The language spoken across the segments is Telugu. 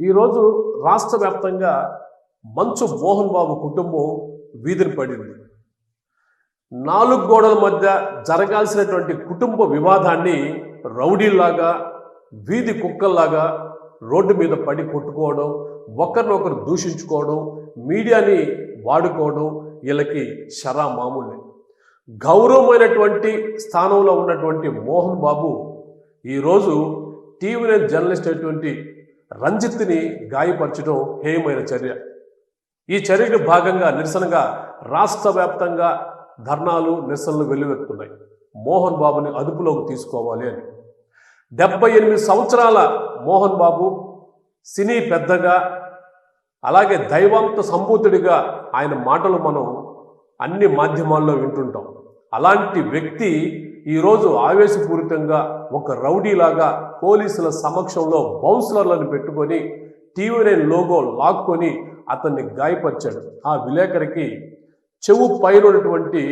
ఈరోజు రాష్ట్ర వ్యాప్తంగా మంచు మోహన్ బాబు కుటుంబం వీధిని పడింది. నాలుగు గోడల మధ్య జరగాల్సినటువంటి కుటుంబ వివాదాన్ని రౌడీల్లాగా వీధి కుక్కల్లాగా రోడ్డు మీద పడి కొట్టుకోవడం ఒకరినొకరు దూషించుకోవడం మీడియాని వాడుకోవడం వీళ్ళకి షరా మామూలే గౌరవమైనటువంటి స్థానంలో ఉన్నటువంటి మోహన్ బాబు ఈరోజు టీవీ జర్నలిస్ట్ అయినటువంటి రంజిత్ని గాయపరచడం హేయమైన చర్య. ఈ చర్యకు భాగంగా నిరసనగా రాష్ట్ర వ్యాప్తంగా ధర్నాలు నిరసనలు వెల్లువెత్తున్నాయి. మోహన్ బాబుని అదుపులోకి తీసుకోవాలి అని. డెబ్బై ఎనిమిది సంవత్సరాల మోహన్ బాబు సినీ పెద్దగా అలాగే దైవంత సంభూతుడిగా ఆయన మాటలు మనం అన్ని మాధ్యమాల్లో వింటుంటాం. అలాంటి వ్యక్తి ఈరోజు ఆవేశపూరితంగా ఒక రౌడీలాగా పోలీసుల సమక్షంలో బౌన్సలర్లను పెట్టుకొని టీవీ నైన్ లోగో లాక్కొని అతన్ని గాయపరిచాడు. ఆ విలేకరికి చెవు పైన ఉన్నటువంటి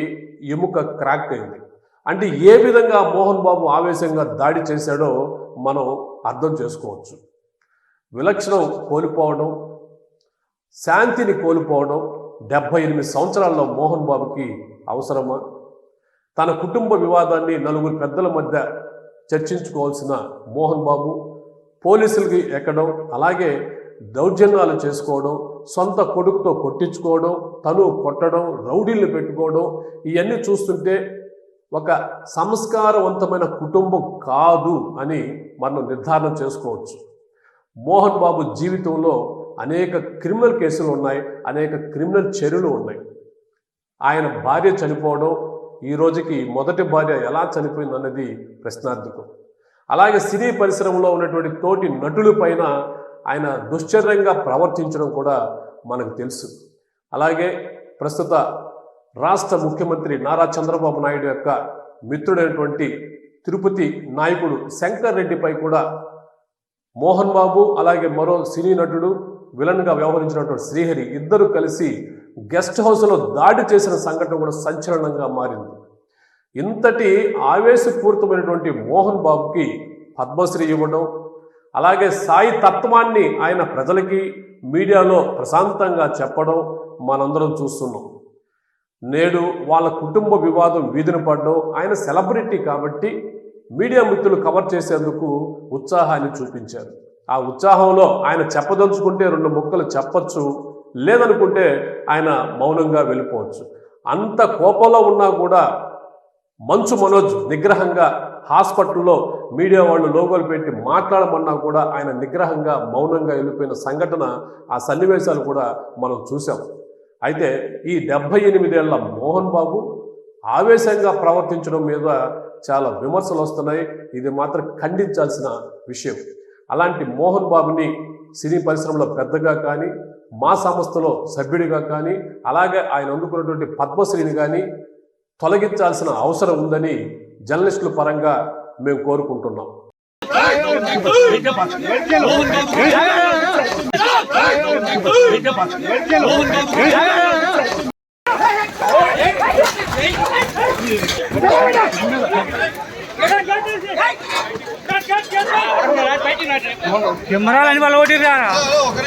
ఎముక క్రాక్ అయింది. అంటే ఏ విధంగా మోహన్ బాబు ఆవేశంగా దాడి చేశాడో మనం అర్థం చేసుకోవచ్చు. విలక్షణం కోల్పోవడం శాంతిని కోల్పోవడం డెబ్బై ఎనిమిది సంవత్సరాల్లో మోహన్ బాబుకి అవసరమా? తన కుటుంబ వివాదాన్ని నలుగురు పెద్దల మధ్య చర్చించుకోవాల్సిన మోహన్ బాబు పోలీసులకి ఎక్కడం అలాగే దౌర్జన్యాలు చేసుకోవడం సొంత కొడుకుతో కొట్టించుకోవడం తను కొట్టడం రౌడీలు పెట్టుకోవడం ఇవన్నీ చూస్తుంటే ఒక సంస్కారవంతమైన కుటుంబం కాదు అని మనం నిర్ధారణ చేసుకోవచ్చు. మోహన్ బాబు జీవితంలో అనేక క్రిమినల్ కేసులు ఉన్నాయి అనేక క్రిమినల్ చర్యలు ఉన్నాయి. ఆయన భార్య చనిపోవడం ఈ రోజుకి మొదటి భార్య ఎలా చనిపోయింది అన్నది ప్రశ్నార్థకం. అలాగే సినీ పరిశ్రమలో ఉన్నటువంటి తోటి నటుల పైన ఆయన దుశ్చర్యంగా ప్రవర్తించడం కూడా మనకు తెలుసు. అలాగే ప్రస్తుత రాష్ట్ర ముఖ్యమంత్రి నారా చంద్రబాబు నాయుడు యొక్క మిత్రుడైనటువంటి తిరుపతి నాయకుడు శంకర్ రెడ్డిపై కూడా మోహన్ బాబు అలాగే మరో సినీ నటుడు విలన్గా వ్యవహరించినటువంటి శ్రీహరి ఇద్దరు కలిసి గెస్ట్ హౌస్లో దాడి చేసిన సంఘటన కూడా సంచలనంగా మారింది. ఇంతటి ఆవేశపూరితమైనటువంటి మోహన్ బాబుకి పద్మశ్రీ ఇవ్వడం అలాగే సాయి తత్వాన్ని ఆయన ప్రజలకి మీడియాలో ప్రశాంతంగా చెప్పడం మనందరం చూస్తున్నాం. నేడు వాళ్ళ కుటుంబ వివాదం వీధిన పడడం ఆయన సెలబ్రిటీ కాబట్టి మీడియా మిత్రులు కవర్ చేసేందుకు ఉత్సాహాన్ని చూపించారు. ఆ ఉత్సాహంలో ఆయన చెప్పదలుచుకుంటే రెండు ముక్కలు చెప్పచ్చు లేదనుకుంటే ఆయన మౌనంగా వెళ్ళిపోవచ్చు. అంత కోపంలో ఉన్నా కూడా మంచు మనోజ్ నిగ్రహంగా హాస్పిటల్లో మీడియా వాళ్ళు లోగోలు పెట్టి మాట్లాడమన్నా కూడా ఆయన నిగ్రహంగా మౌనంగా వెళ్ళిపోయిన సంఘటన ఆ సన్నివేశాలు కూడా మనం చూసాం అయితే ఈ డెబ్భై ఎనిమిదేళ్ళ మోహన్ బాబు ఆవేశంగా ప్రవర్తించడం మీద చాలా విమర్శలు వస్తున్నాయి. ఇది మాత్రం ఖండించాల్సిన విషయం. అలాంటి మోహన్ బాబుని సినీ పరిశ్రమలో పెద్దగా కానీ మా సంస్థలో సభ్యుడిగా కానీ అలాగే ఆయన అందుకున్నటువంటి పద్మశ్రీని కానీ తొలగించాల్సిన అవసరం ఉందని జర్నలిస్టుల పరంగా మేము కోరుకుంటున్నాం. కెమెరాలు అని వాళ్ళు ఒకటి రా ఒక